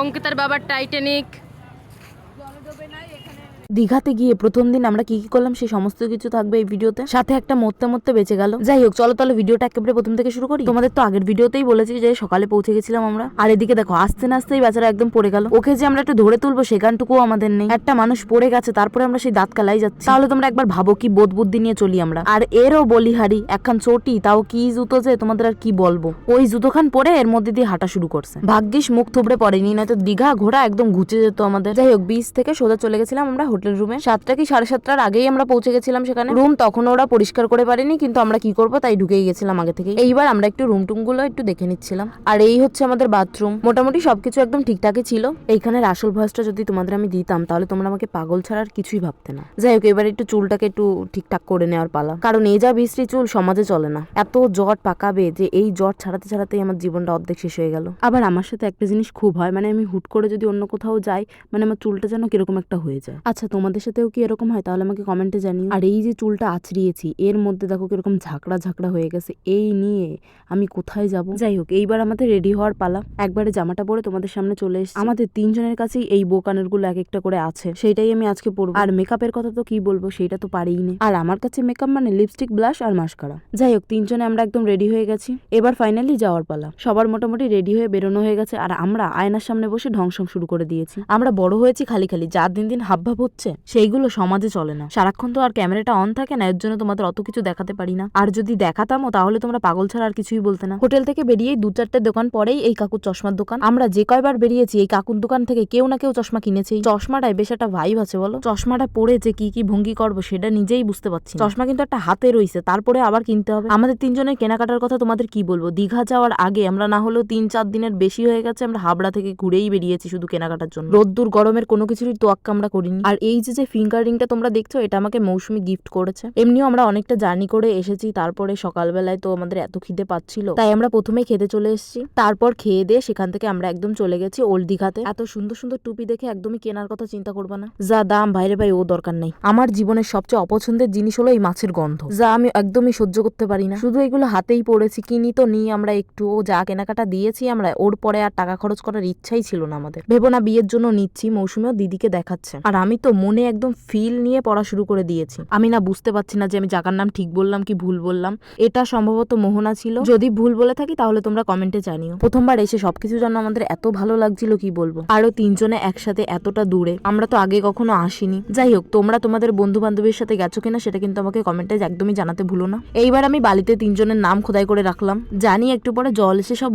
অঙ্কিতার বাবার টাইটানিক। দীঘাতে গিয়ে প্রথম দিন আমরা কি কি করলাম সেই সমস্ত কিছু থাকবে এই ভিডিওতে। সাথে একটা মরতে মরতে বেঁচে গেল। যাই হোক, চলো তাহলে ভিডিওটা একেবারে প্রথম থেকে শুরু করি। তোমাদের তো আগের ভিডিওতেই বলেছি যে সকালে পৌঁছে গেছিলাম আমরা। আর এদিকে দেখো, আস্তে না আস্তেই বেচারা একদম পড়ে গেল। ওকে যে আমরা একটু ধরে তুলবো, সেখানটুকুও আমাদের নেই। একটা মানুষ পড়ে গেছে, তারপরে আমরা সেই দাঁত কালাই যাচ্ছি। তাহলে তোমরা একবার ভাবো কি বোধ বুদ্ধি নিয়ে চলি আমরা। আর এরও বলিহারি, একখান চটি, তাও কি জুতো যে, তোমাদের আর কি বলব? ওই জুতোখান পরে এর মধ্যে দিয়ে হাঁটা শুরু করছে। ভাগ্যিস মুখ থুবড়ে পড়েনি, নয়তো দীঘা ঘোড়া একদম ঘুচে যেত আমাদের। যাই হোক বিচ থেকে সোজা চলে গেছিলাম আমরা হোটেল রুমে। সাতটা কি সাড়ে সাতটার আগেই আমরা পৌঁছে গেছিলাম সেখানে। রুম তখন ওরা পরিষ্কার করে পারেনি, কিন্তু আমরা কি করব তাই ঢুকেই গেছিলাম আগে থেকে এইবার আমরা একটু রুম টুমগুলো একটু দেখে নিচ্ছিলাম। আর এই হচ্ছে আমাদের বাথরুম মোটামুটি সবকিছু একদম ঠিকঠাকই ছিল। এইখানের আসল ভয়েসটা যদি তোমাদের আমি দিতাম, তাহলে তোমরা আমাকে পাগল ছাড়া আর কিছুই ভাবতে না। যাই হোক, এবার একটু চুলটাকে একটু ঠিকঠাক করে নেওয়ার পালা। কারণ এই যা বিশ্রী চুল, সমাজে চলে না। এত জট পাকাবে যে এই জট ছাড়াতে ছাড়াতেই আমার জীবনটা অর্ধেক শেষ হয়ে গেল। আবার আমার সাথে একটা জিনিস খুব হয় মানে আমি হুট করে যদি অন্য কোথাও যাই মানে আমার চুলটা যেন কীরকম একটা হয়ে যায়। আচ্ছা তোমাদের সাথেও কি এরকম হয়? তাহলে আমাকে কমেন্টে জানিও। আর এই যে চুলটা আছড়িয়েছি এর মধ্যে দেখো কীরকম ঝাঁকড়া ঝাঁকড়া হয়ে গেছে। এই নিয়ে আমি কোথায় যাব? যাই হোক এইবার আমাদের রেডি হওয়ার পালা। একবারে জামাটা পরে তোমাদের সামনে চলে এসে আমাদের তিনজনের কাছেই এই বো কানেরগুলো এক একটা করে আছে। সেটাই আমি আজকে পরবো। আর মেকআপের কথা তো কি বলব সেটা তো পারিই না। আর আমার কাছে মেকআপ মানে লিপস্টিক ব্লাশ আর মাস্কারা যাই হোক তিনজনে আমরা একদম রেডি হয়ে গেছি। এবার ফাইনালি যাওয়ার পালা। সবার মোটামুটি রেডি হয়ে বেরোনো হয়ে গেছে। আর আমরা আয়নার সামনে বসে ঢংসং শুরু করে দিয়েছি। আমরা বড় হয়েছি খালি খালি যা দিন দিন হাবভাব হচ্ছে, সেইগুলো সমাজে চলে না। সারাক্ষণ তো আর ক্যামেরাটা অন থাকে না, এর জন্য তোমাদের অত কিছু দেখাতে পারি না। আর যদি দেখাতামও, তাহলে তোমরা পাগল ছাড়া আর কিছুই বলতে না। হোটেল থেকে বেরিয়েই দু চারটে দোকান পরেই এই কাকুর চশমার দোকান। আমরা যে কয়বার বেরিয়েছি, এই কাকুর দোকান থেকে কেউ না কেউ চশমা কিনেছি চশমাটায় বেশ একটা ভাইব আছে বলো। চশমাটা পরে যে কি কি ভঙ্গি করব, সেটা নিজেই বুঝতে পারছি চশমা কিন্তু একটা হাতে রইছে, তারপরে আবার কিনতে হবে। আমাদের তিনজনের কেনাকাটার কথা তোমাদের কি বলব? দীঘা যাওয়ার আগে আমরা না হলেও তিন চার দিনের বেশি হয়ে গেছে, আমরা হাবড়া থেকে ঘুরেই বেরিয়েছি শুধু কেনাকাটার জন্য। রোদ্দুর, গরমের কোনো কিছুরই তোয়াক্কা আমরা করিনি। আর এই যে যে ফিঙ্গার রিংটা তোমরা দেখছ, এটা আমাকে মৌসুমি গিফট করেছে। এমনিও আমরা অনেকটা জার্নি করে এসেছি, তারপরে সকালবেলায় তো আমাদের এত খিদে পাচ্ছিল। তাই আমরা প্রথমে খেতে চলে এসেছি। তারপর খেয়ে দিয়ে সেখান থেকে আমরা একদম চলে গেছি ওল্ড দীঘাতে। এত সুন্দর সুন্দর টুপি দেখে একদমই কেনার কথা চিন্তা করবা না। যা দাম বাইরে ভাই, ও দরকার নেই। আমার জীবনের সবচেয়ে অপছন্দের জিনিস হলো এই মাছের গন্ধ। যা আমি একদমই সহ্য করতে পারি না। শুধু এগুলো হাতেই পড়েছি, কিনি তো নিই আমরা একটু। ও যা কেনাকাটা দিয়েছি আমরা, ওর পরে আর টাকা খরচ করার ইচ্ছাই ছিল না আমাদের। ভেবো না, বিয়ের জন্য নিচ্ছি, মৌসুমিও দিদিকে দেখাচ্ছে। আর আমি তো মনে একদম ফিল নিয়ে পড়া শুরু করে দিয়েছি। আমি না বুঝতে পারছি না যে আমি জায়গার নাম ঠিক বললাম কি ভুল বললাম। এটা সম্ভবত মোহনা ছিল। যদি ভুল বলে থাকি তাহলে তোমরা কমেন্টে জানিও। প্রথমবার এসে সবকিছু জন্য আমাদের এত ভালো লাগছিল কি বলব? আরও তিনজনে একসাথে এতটা দূরে। আমরা তো আগে কখনো আসিনি। যাই হোক, তোমরা তোমাদের বন্ধু বান্ধবীর সাথে গেছো কিনা সেটা কিন্তু আমাকে কমেন্টে একদমই জানাতে ভুলো না। এইবার আমি বালিতে তিনজনের নাম খোদাই করে রাখলাম। জানি একটু পরে জল এসে সব